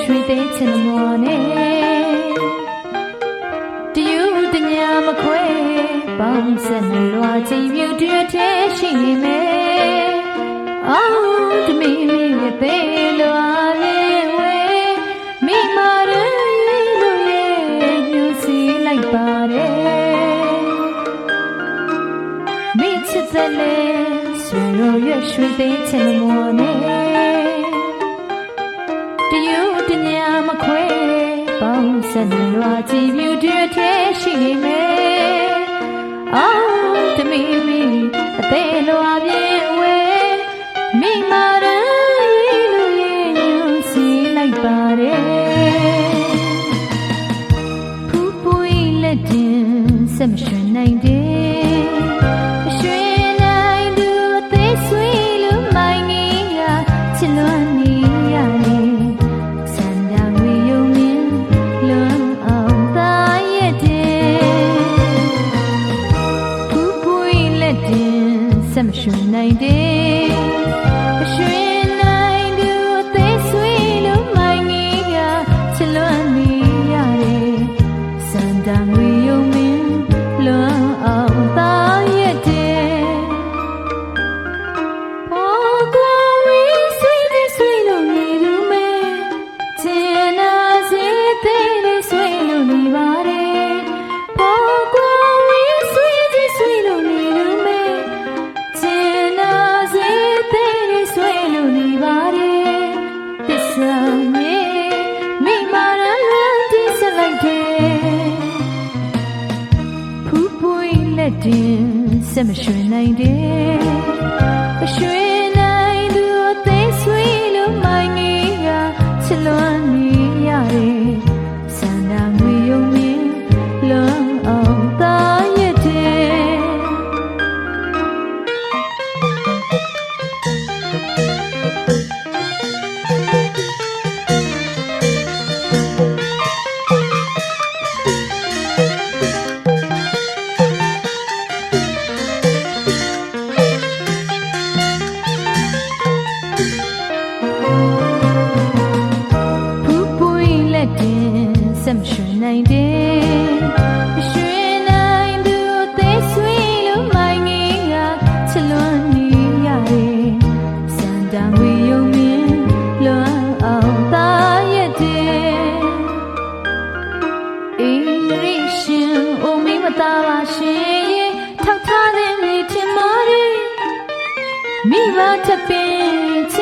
ရွှေသေးချင်မော်နဲ့တယူတညာမခွဲပေါင်းဆက်နှလွာချင်းမြူတရတဲ့ရှိနေမယ်အော်တမီမီရဲ့သေးလွာလေးဝဲမိမာရလူရဲ့ညူစီလိုက်ပါတယ်မိချစ်တဲ့လေဆွေရောရွှေရွှေသေးချင်မော်နဲ့ တယူတညာမခွဲပေါင်းဆက်နေလွာကြည်မြူတဲ့ထဲရှိနေမယ်အော်တမီမီအသေးလွာပြေဝဲမိမာရလူရဲ့ညူစီလိုက်ပါတယ်ဖူးပွေးလက်တင်ဆက်မရွှင်နိုင်တဲ့အ နိုင်တဲ့အရွှင်နိုင်သူအသေးဆွေးလို့မိုင်းကြီးကချစ်လွမ်းနေရတယ်စံတန်ငွေယုံမြင်လွန်အောင် တင်ဆက်မရွှင်နိုင်တဲ့အရွှင်နိုင်သူအသေးဆွေး ဆက်မရွှင်နိုင်တဲ့အရွှင်နိုင်သူအသေးဆွေးလို့မိုင်းကြီးကချစ်လွမ်းနေရတယ်စံတန်ငွေယုံမြင်လွမ်းအောင်သာရဲ့တဲ့အေးရိရှင်အိုမိမသားပါရှင်ရေထောက်ထားတဲ့နေထင်မာရီမိဘထပ်ပင်ချ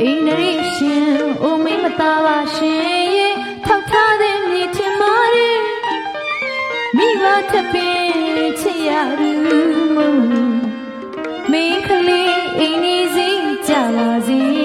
အိန္ဒြိရှင်အိုမင်းမသားပါရှင်ရေထောက်ထားတဲ့မြေထင်မာရီမိဘထပင်ချစ်ရသူမင်းကလေးအိန္ဒြိစီကြပါစီ